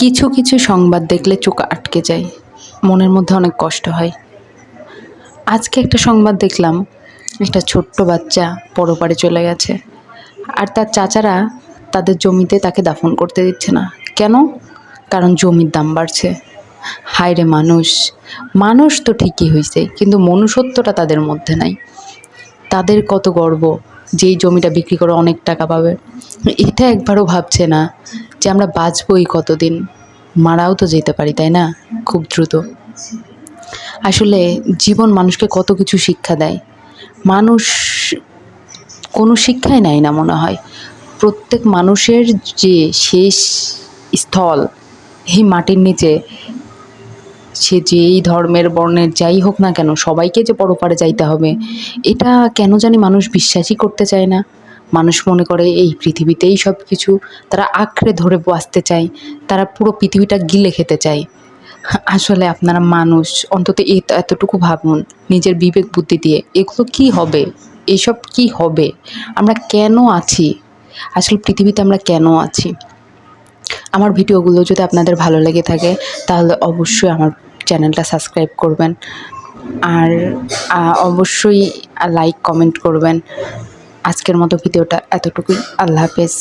কিছু কিছু সংবাদ দেখলে চোখ আটকে যায়। মনের মধ্যে অনেক কষ্ট হয়। আজকে একটা সংবাদ দেখলাম, একটা ছোট্ট বাচ্চা পরপারে চলে গেছে আর তার চাচারা তাদের জমিতে তাকে দাফন করতে দিচ্ছে না। কেন? কারণ জমির দাম বাড়ছে। হায় রে মানুষ মানুষ তো ঠিকই হয়েছে কিন্তু মনুষ্যত্বটা তাদের মধ্যে নাই। তাদের কত গর্ব যে এই জমিটা বিক্রি করে অনেক টাকা পাবে। এটা একবারও ভাবছে না যে আমরা বাঁচবই কতদিন। মারাও তো যেতে পারি, তাই না? খুব দ্রুত। আসলে জীবন মানুষকে কত কিছু শিক্ষা দেয়। মানুষ কোনো শিক্ষাই নেয় না মনে হয়। প্রত্যেক মানুষের যে শেষ স্থল, এই মাটির নিচে, সে যেই ধর্মের বর্ণের যাই হোক না কেন, সবাইকে যে পরপারে যাইতে হবে, এটা কেন জানি মানুষ বিশ্বাসই করতে চায় না। মানুষ মনে করে এই পৃথিবীতেই সব কিছু তারা আঁকড়ে ধরে বাঁচতে চায়, তারা পুরো পৃথিবীটা গিলে খেতে চায়। আসলে আপনারা মানুষ, অন্তত এতটুকু ভাবুন, নিজের বিবেক বুদ্ধি দিয়ে, এগুলো কি হবে? এসব কি হবে? আমরা কেন আছি? আসলে পৃথিবীতে আমরা কেন আছি? আমার ভিডিওগুলো যদি আপনাদের ভালো লেগে থাকে, তাহলে অবশ্যই আমার চ্যানেলটা সাবস্ক্রাইব করবেন। আর অবশ্যই লাইক কমেন্ট করবেন। আজকের মতো ভিডিওটা এতটুকুই। আল্লাহ হাফেজ।